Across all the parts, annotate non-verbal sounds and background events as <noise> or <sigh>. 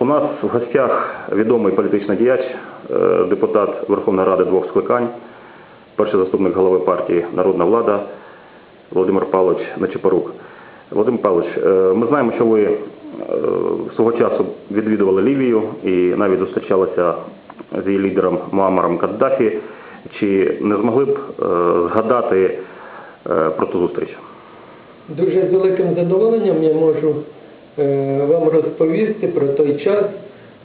У нас в гостях відомий політичний діяч, е, депутат Верховної Ради двох скликань, перший заступник голови партії Народна влада Володимир Павлович Нечипорук. Володимир Павлович, е, ми знаємо, що ви е, свого часу відвідували Лівію і навіть зустрічалися з її лідером Муамаром Каддафі. Чи не змогли б згадати про ту зустріч? Дуже з великим задоволенням я можу вам розповісти про той час.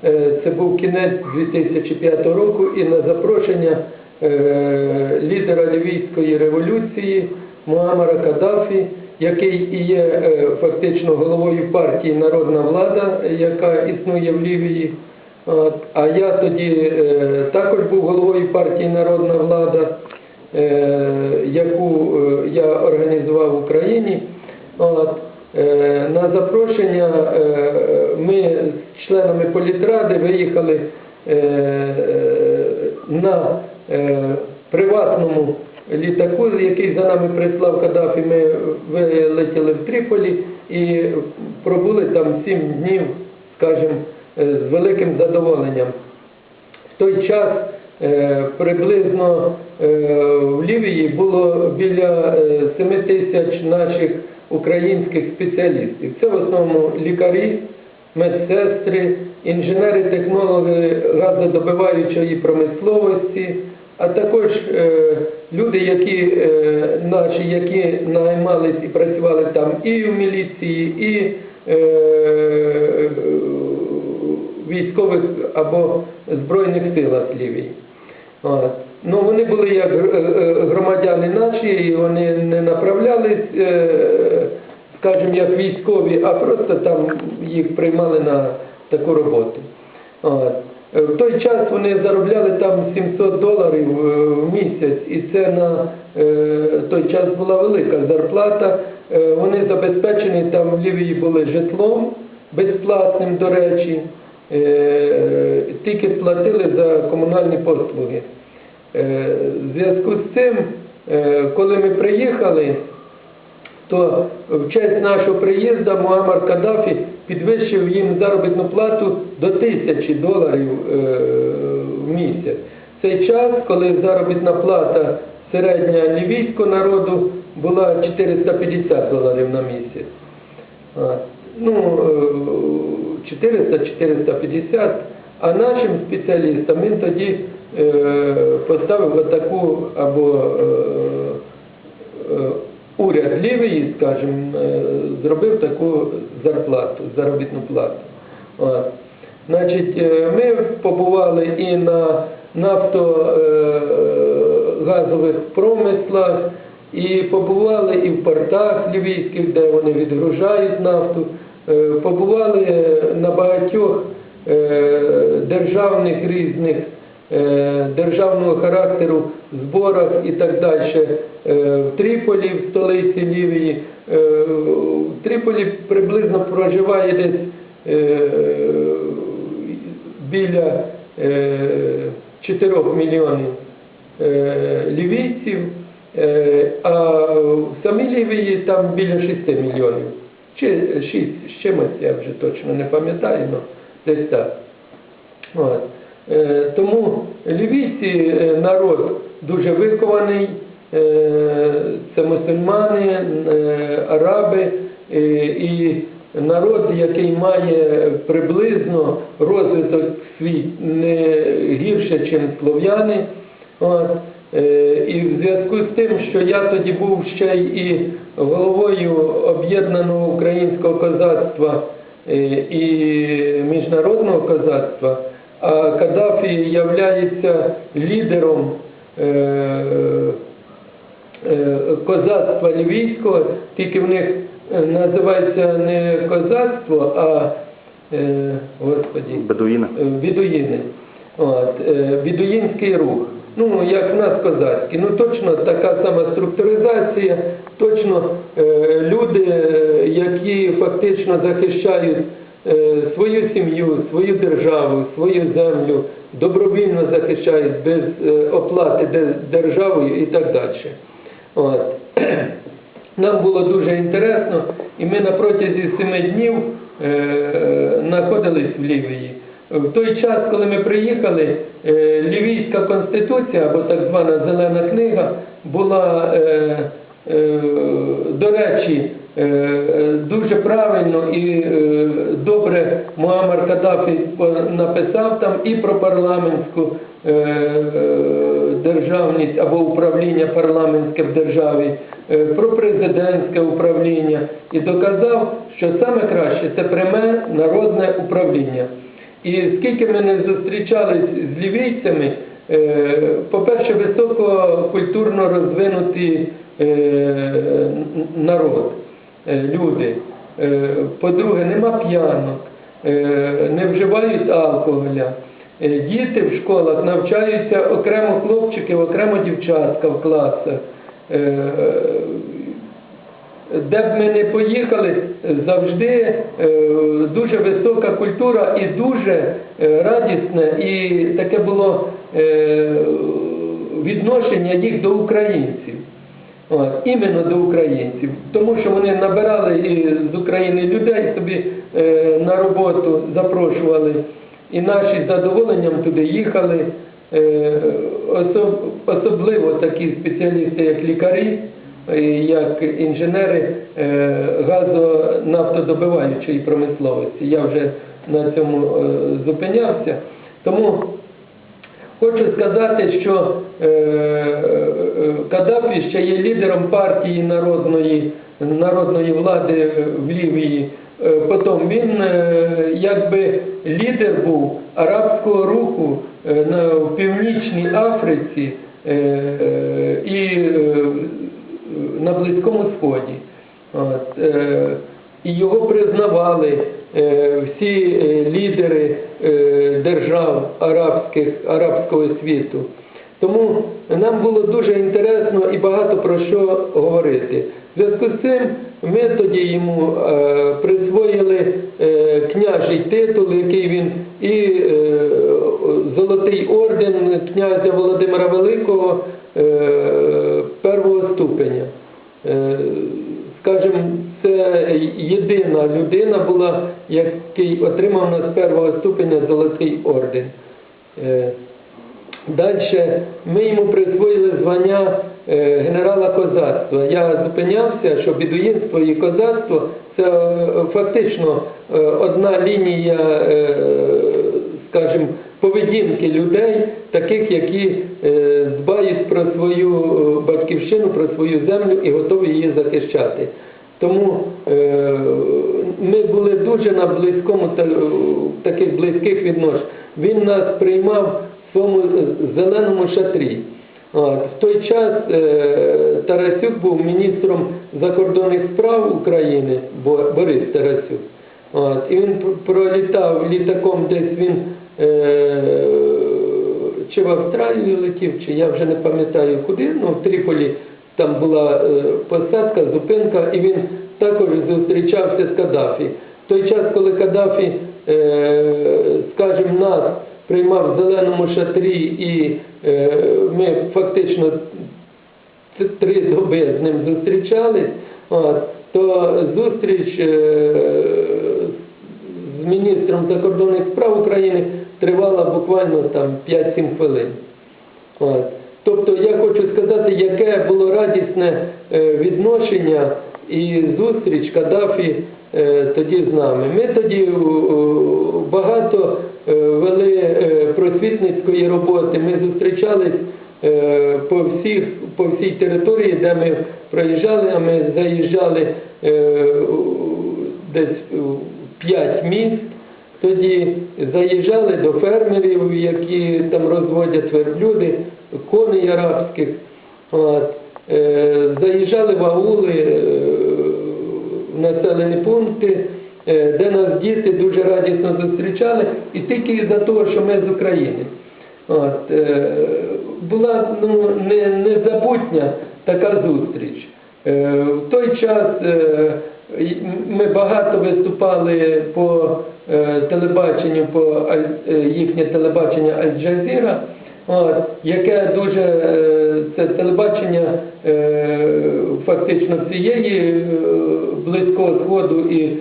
Е, Це був кінець 2005 року і на запрошення е, лідера Лівійської революції Муаммара Каддафі, який і є е, фактично головою партії Народна влада, яка існує в Лівії. А я тоді е, також був головою партії Народна влада, е, яку е, я організував в Україні. Е, на запрошення е, ми з членами політради виїхали е, на приватному літаку, який за нами прислав Каддафі. Ми вилетіли в Тріполі і пробули там сім днів, скажімо, з великим задоволенням. В той час приблизно в Лівії було біля е, 7 тисяч наших українських спеціалістів. Це в основному лікарі, медсестри, інженери-технологи газодобиваючої промисловості, а також е, люди, які е, наші, які наймались і працювали там і в міліції, і е, військових або збройних силах Лівії. Ну, вони були як е, е, громадяни наші, і вони не направлялись, е, скажімо, як військові, а просто там їх приймали на таку роботу. От. В той час вони заробляли там 700 доларів в місяць, і це на той час була велика зарплата. Вони забезпечені там в Лівії були житлом безплатним, до речі, тільки платили за комунальні послуги. Е, В зв'язку з цим, е, коли ми приїхали, то в честь нашого приїзду Муаммар Каддафі підвищив їм заробітну плату до тисячі доларів е, в місяць. Цей час, коли заробітна плата середня лівійського народу була 450 доларів на місяць. Ну, е, 400-450, а нашим спеціалістам він тоді е, поставив отаку або е, е, уряд Лівії, скажімо, е, зробив таку зарплату, заробітну плату. От. Значить, е, ми побували і на нафтогазових промислах, і побували і в портах лівійських, де вони відгружають нафту, Е, побували на багатьох е, державних різних е, державного характеру зборах і так далі е, в Тріполі, в столиці Лівії. Е, В Тріполі приблизно проживає десь е, біля е, 4 мільйонів е, лівійців, е, а в самій Лівії там біля 6 мільйонів. Чи 6 з чимось, я вже точно не пам'ятаю, десь так. Е, Тому лівійці е, народ дуже вихований, е, це мусульмани, е, араби е, і народ, який має приблизно розвиток свій не гірше, ніж слов'яни. От. Е, І в зв'язку з тим, що я тоді був ще й головою об'єднаного українського козацтва е, і міжнародного козацтва, а Каддафі являється лідером е, е, козацтва лівійського, тільки в них е, називається не козацтво, а е, господі, Бедуїни? Е, От, е, бідуїнський рух. Ну, як в нас козацький. Ну точно така сама структуризація, точно е, люди, е, які фактично захищають е, свою сім'ю, свою державу, свою землю, добровільно захищають без оплати державою і так далі. От. <clears throat> Нам було дуже інтересно, і ми на протязі семи днів знаходились в Лівії. В той час, коли ми приїхали, Лівійська конституція, або так звана зелена книга, була, до речі, е, е, дуже правильно і е, добре Муаммар Каддафі написав там і про парламентську е, е, державність або управління парламентське в державі, е, про президентське управління і доказав, що саме краще це пряме народне управління. І скільки ми не зустрічались з лівійцями, е, по-перше, висококультурно розвинутий е, н- народ, е, люди. Е, По-друге, нема п'янок, е, не вживають алкоголя. Е, Діти в школах навчаються окремо хлопчики, окремо дівчатка в класах. Е, де б ми не поїхали, завжди е, дуже висока культура і дуже е, радісне, і таке було е, відношення їх до українців. От, іменно до українців, тому що вони набирали і з України людей собі е, на роботу запрошували, і наші з задоволенням туди їхали. Е, особ- особливо такі спеціалісти, як лікарі, е, як інженери е, газонафтодобиваючої промисловості. Я вже на цьому е, зупинявся. Тому Хочу сказати, що е, е, Каддафі ще є лідером партії народної, народної влади в Лівії. Е, Потім він якби лідер був арабського руху в Північній Африці і на Близькому Сході. І його признавали всі е, лідери е, держав арабських, арабського світу. Тому нам було дуже інтересно і багато про що говорити. В зв'язку з цим ми тоді йому е, присвоїли е, княжий титул, який він і е, золотий орден князя Володимира Великого е, первого ступеня. Е, скажімо, це єдина людина була, який отримав на з першого ступеня золотий орден. Е, Далі ми йому присвоїли звання е, генерала козацтва. Я зупинявся, що бідуїнство і козацтво це е, фактично одна лінія, скажімо, поведінки людей, таких, які дбають про свою батьківщину, про свою землю і готові її захищати. Тому е, ми були дуже на близькому та- таких близьких відношеннях. Він нас приймав в своєму зеленому шатрі. От. В той час е, Тарасюк був міністром закордонних справ України, Бо- Борис Тарасюк. От. І він пр- пролітав літаком десь він е, чи в Австралію летів, чи я вже не пам'ятаю куди, ну в Тріполі там була е, посадка, зупинка, і він також зустрічався з Каддафі. В той час, коли Каддафі, е, скажімо, нас приймав в зеленому шатрі, і е, ми фактично три доби з ним зустрічались, то зустріч з міністром закордонних справ України тривала буквально там 5-7 хвилин. Тобто я хочу сказати, яке було радісне е, відношення і зустріч Каддафі е, тоді з нами. Ми тоді е, багато вели просвітницької роботи. Ми зустрічались по, всіх, по всій території, де ми проїжджали, а ми заїжджали десь в п'ять міст. Тоді заїжджали до фермерів, які там розводять верблюди, коней арабських. От. Е, заїжджали в аули, е, в населені пункти, е, де нас діти дуже радісно зустрічали, і тільки за того, що ми з України. От, е, була ну, не, незабутня така зустріч. Е, в той час е, ми багато виступали по е, телебаченню, по е, їхнє телебачення Аль-Джазіра, от, яке дуже е, це телебачення е, фактично всієї е, Близького Сходу і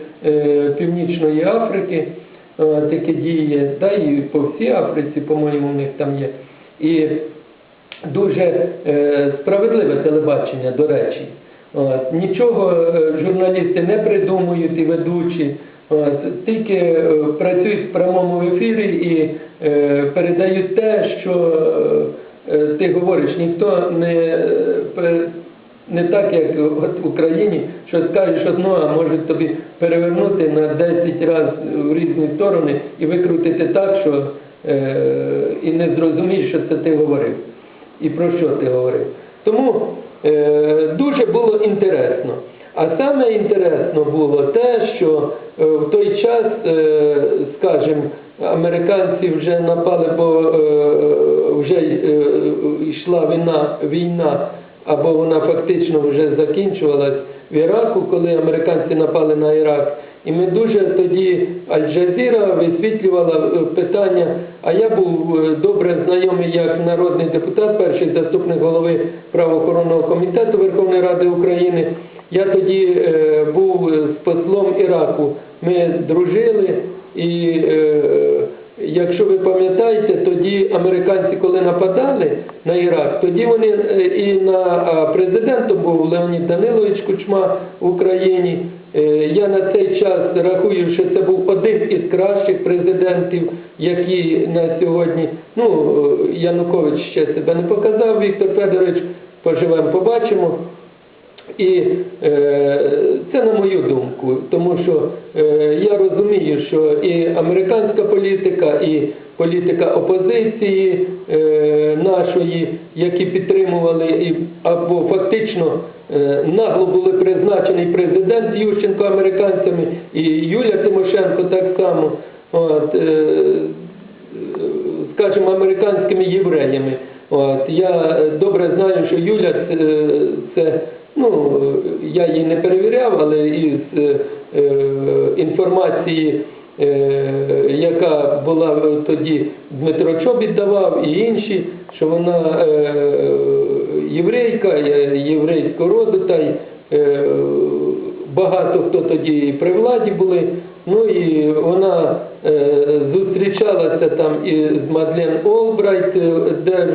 Північної Африки. таке діє, да, і по всій Африці, по-моєму, в них там є. І дуже справедливе телебачення, до речі. От, нічого журналісти не придумують і ведучі, тільки е, працюють в прямому ефірі і е, передають те, що е, ти говориш. Ніхто не, е, не так, як в Україні, що скажеш одно, а може тобі перевернути на 10 разів в різні сторони і викрутити так, що е, і не зрозумієш, що це ти говорив і про що ти говорив. Тому е, дуже було інтересно. А саме інтересно було те, що е, в той час, е, скажімо, американці вже напали, бо е, вже йшла війна, війна, або вона фактично вже закінчувалась в Іраку, коли американці напали на Ірак. І ми дуже тоді Аль-Джазіра висвітлювала питання, а я був добре знайомий як народний депутат, перший заступник голови правоохоронного комітету Верховної Ради України. Я тоді е, був з послом Іраку. Ми дружили і е, Якщо ви пам'ятаєте, тоді американці, коли нападали на Ірак, тоді вони е, і на президентом був Леонід Данилович Кучма в Україні. Е, Я на цей час рахую, що це був один із кращих президентів, які на сьогодні, ну е, Янукович ще себе не показав, Віктор Федорович, поживемо, побачимо. І е, це на мою думку, тому що е, я розумію, що і американська політика, і політика опозиції е, нашої, які підтримували і або фактично е, нагло були призначений президент Ющенко американцями, і Юля Тимошенко так само. От, е, скажімо, американськими євреями. От, я е, добре знаю, що Юля це, це ну, я її не перевіряв, але із е, е, інформації, е, яка була тоді Дмитро Чобіт давав і інші, що вона єврейка, єврейського роду, та й багато хто тоді і при владі були. Ну і вона зустрічалася там і з Мадлен Олбрайт, е, де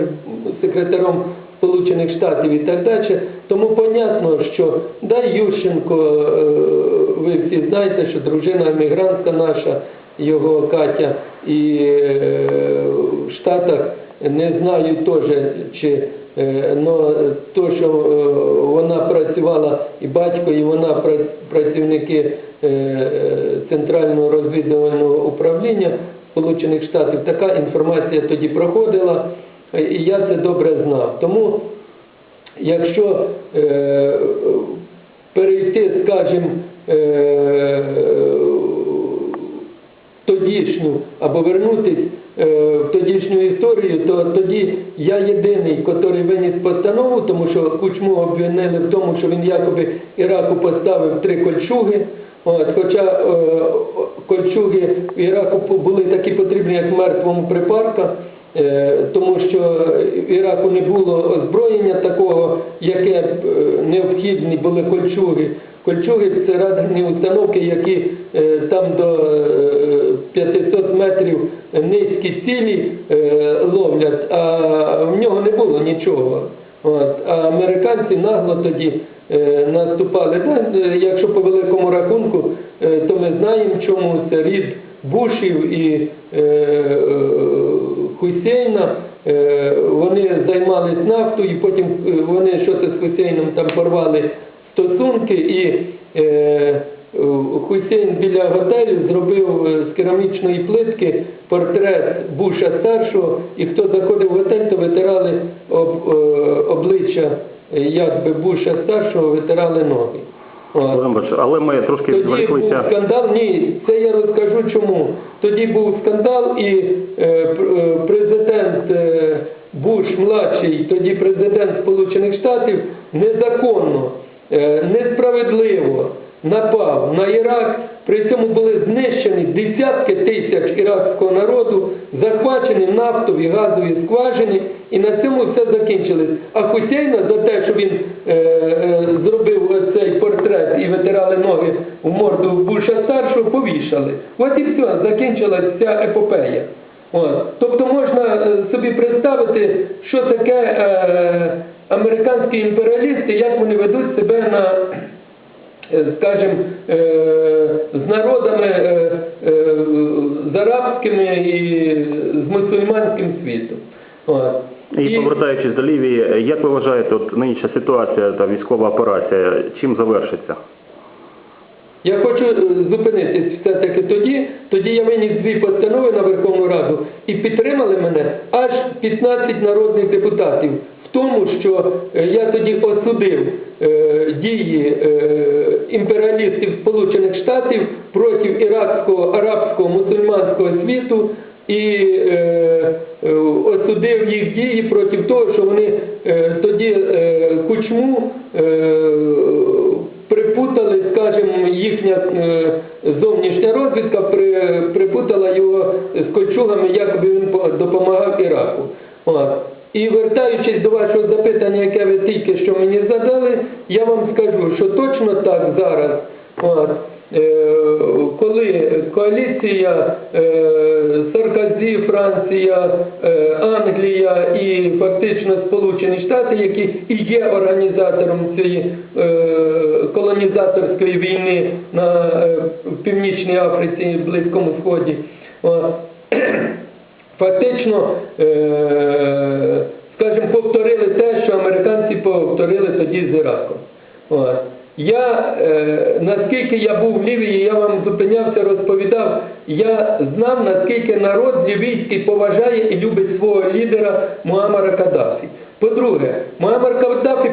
секретарем Сполучених Штатів і так далі. Тому понятно, що да, Ющенко, е, ви всі знаєте, що дружина емігрантка наша, його Катя, і е, в Штатах не знаю теж, чи е, но то, що вона працювала, і батько, і вона пра- працівники Центрального розвідувального управління Сполучених Штатів, така інформація тоді проходила, і я це добре знав. Тому якщо е, перейти, скажімо, е, тодішню або вернутись е, в тодішню історію, то тоді я єдиний, який виніс постанову, тому що Кучму обвинили в тому, що він якоби Іраку поставив три кольчуги. От, хоча е, кольчуги в Іраку були такі потрібні, як мертвому припарка, е, тому що в Іраку не було озброєння такого, яке е, необхідні були кольчуги. Кольчуги це радарні установки, які е, там до е, 500 метрів низькі цілі е, ловлять, а в нього не було нічого. От. А американці нагло тоді е, наступали. Е, якщо по великому рахунку, е, то ми знаємо, чому це рід Бушів і е, е, Хусейна. Е, вони займались нафтою, і потім е, вони щось з Хусейном там порвали стосунки і е, Хусейн біля готелю зробив з керамічної плитки портрет Буша старшого, і хто заходив в готель, то витирали об, обличчя якби Буша старшого, витирали ноги. От. Але ми трошки Тоді був скандал. Ні, це я розкажу чому. Тоді був скандал, і е, пр- е, президент е, Буш младший, тоді президент Сполучених Штатів, незаконно, е, несправедливо напав на Ірак. При цьому були знищені десятки тисяч іракського народу, захвачені нафтові газові скважини, і на цьому все закінчилось. А Хусейна за те, що він е, е, зробив цей портрет і витирали ноги в морду Буша старшого, повішали. От і все, закінчилась ця епопея. От. Тобто можна е, собі представити, що таке е, американські імперіалісти, як вони ведуть себе на е, скажімо, е, з народами е, е, з арабськими і з мусульманським світом. От. І повертаючись до Лівії, як ви вважаєте, от нинішня ситуація та військова операція, чим завершиться? Я хочу е, зупинитись все-таки тоді, тоді я виніс дві постанови на Верховну Раду і підтримали мене аж 15 народних депутатів. В тому, що е, я тоді осудив е, дії імперіалістів Сполучених Штатів проти іракського, арабського, мусульманського світу дії проти того, що вони е, тоді е, кучму е, припутали, скажімо, їхня е, зовнішня розвідка при, припутала його з кольчугами, якоби він по- допомагав Іраку. От. І вертаючись до вашого запитання, яке ви тільки що мені задали, я вам скажу, що точно так зараз. От. Е, коли коаліція е, Саркозі, Франція, е, Англія і фактично Сполучені Штати, які і є організатором цієї е, колонізаторської війни на е, Північній Африці і Близькому Сході. <clears throat> Фактично, е, скажімо, повторили те, що американці повторили тоді з Іраком. Я, е, наскільки я був в Лівії, я вам зупинявся, розповідав, я знав, наскільки народ лівійський поважає і любить свого лідера Муамара Каддафі. По-друге, Муамар Каддафі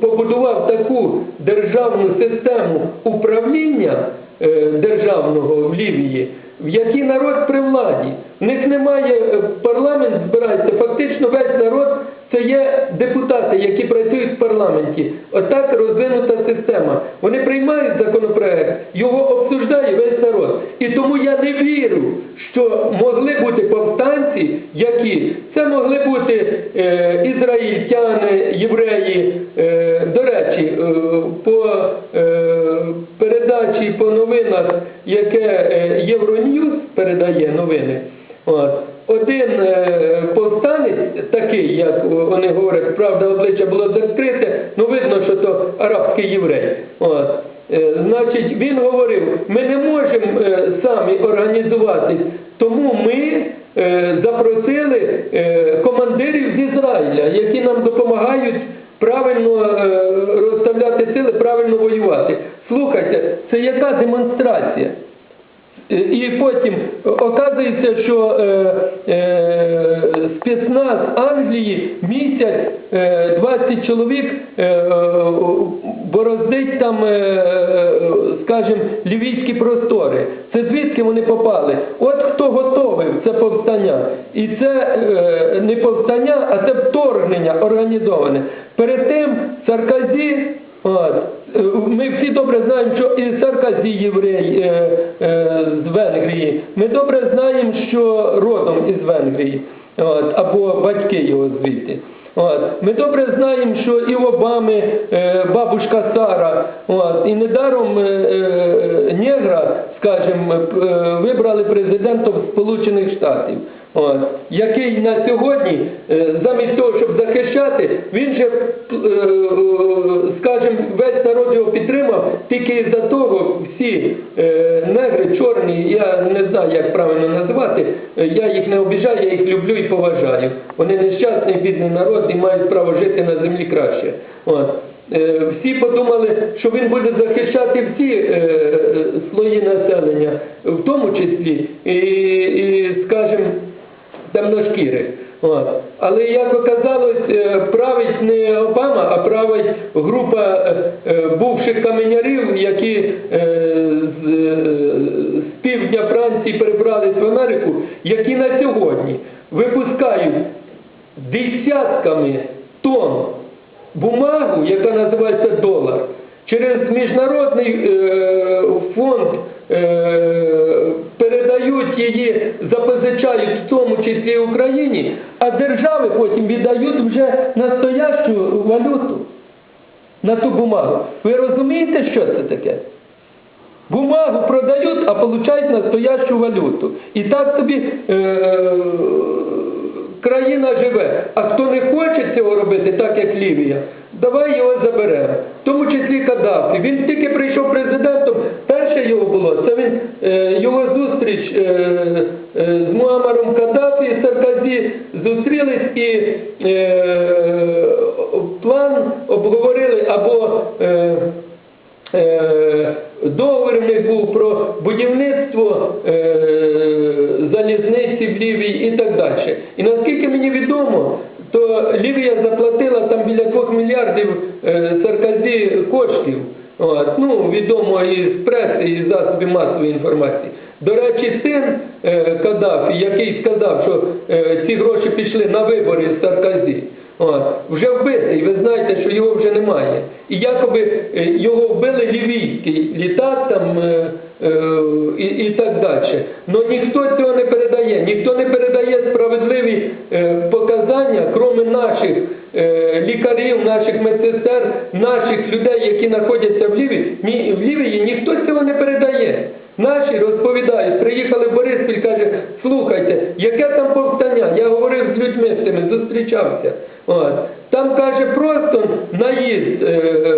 побудував таку державну систему управління е, державного в Лівії, в якій народ при владі. В них немає е, парламент збирається, фактично весь народ це є депутати, які працюють в парламенті. Отак розвинута система. Вони приймають законопроект, його обсуждає весь народ. І тому я не вірю, що могли бути повстанці, які це могли бути е, ізраїльтяни, євреї. Е, до речі, е, по е, передачі по новинах, яке е, Євроньюз передає новини. От. Один е, повстанець, такий, як вони говорять, правда, обличчя було закрите, ну видно, що то арабський єврей. От. Е, значить, він говорив, ми не можемо самі організуватись, тому ми запросили командирів з Ізраїля, які нам допомагають правильно розставляти сили, правильно воювати. Слухайте, це яка демонстрація? Е, І потім е, оказується, що е, е, спецназ Англії місяць е, 20 чоловік е, е, бороздить там, е, скажімо, лівійські простори. Це звідки вони попали? От хто готовив це повстання. І це е, не повстання, а це вторгнення організоване. Перед тим Сарказі От. Ми всі добре знаємо, що і Сарказі єврей е, е, з Венгрії. Ми добре знаємо, що родом із Венгрії, от, або батьки його звідти. От. Ми добре знаємо, що і Обами е, бабушка Сара, от, і недаром негра, скажімо, вибрали президентом Сполучених Штатів. Який на сьогодні, е, замість того, щоб захищати, він же, е, е, скажімо, весь народ його підтримав, тільки за того всі негри, чорні, я не знаю, як правильно називати, я їх не обіжаю, я їх люблю і поважаю. Вони нещасний, бідний народ і мають право жити на землі краще. Всі подумали, що він буде захищати всі слої населення, в тому числі і скажімо, темношкірих. От. Але як оказалось, е, править не Обама, а править група е, е, бувших каменярів, які з півдня Франції перебрались в Америку, які на сьогодні випускають десятками тонн бумагу, яка називається долар, через міжнародний е, фонд е, передають її, запозичають в тому числі Настоящу валюту. на ту бумагу. Ви розумієте, що це таке? Бумагу продають, а получають настоящу валюту. І так собі е- країна живе. А хто не хоче цього робити, так як Лівія, давай його заберемо. В тому числі Каддафі. Він тільки прийшов президентом, перше його було, це він, е, його зустріч е, е, з Муамаром Каддафі і Саркозі зустрілись і план обговорили або договір них був про будівництво е, залізниці в Лівії і так далі. І наскільки мені відомо, то Лівія заплатила там біля 2 мільярдів е, Саркозі коштів. От, ну, відомо із преси, і засобів масової інформації. До речі, син е, Каддафі, який сказав, що е, ці гроші пішли на вибори з Саркозі, Вже вбитий, ви знаєте, що його вже немає. І якоби е, його вбили лівійський літак там е, е, і, і так далі. Но ніхто цього не передає, ніхто не передає справедливі показання, крім наших лікарів, наших медсестер, наших людей, які знаходяться в Лівії. В Лівії ніхто цього не передає. Наші розповідають, приїхали в Бориспіль, каже, слухайте, яке там повстання? Я говорив з людьми з тими, зустрічався. От. Там каже просто наїзд е, е,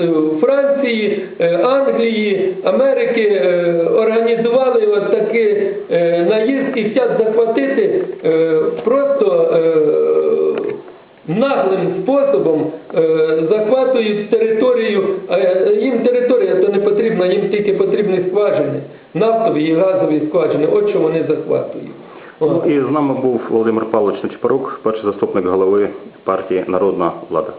е, Франції, е, Англії, Америки е, організували от такий е, наїзд і хочуть захватити е, просто е, наглим способом е, захватують територію, е, їм територія то не потрібна, їм тільки потрібні скважини, нафтові і газові скважини, от що вони захватують. От. Ну, і з нами був Володимир Павлович Нечипорук, перший заступник голови партії Народна влада.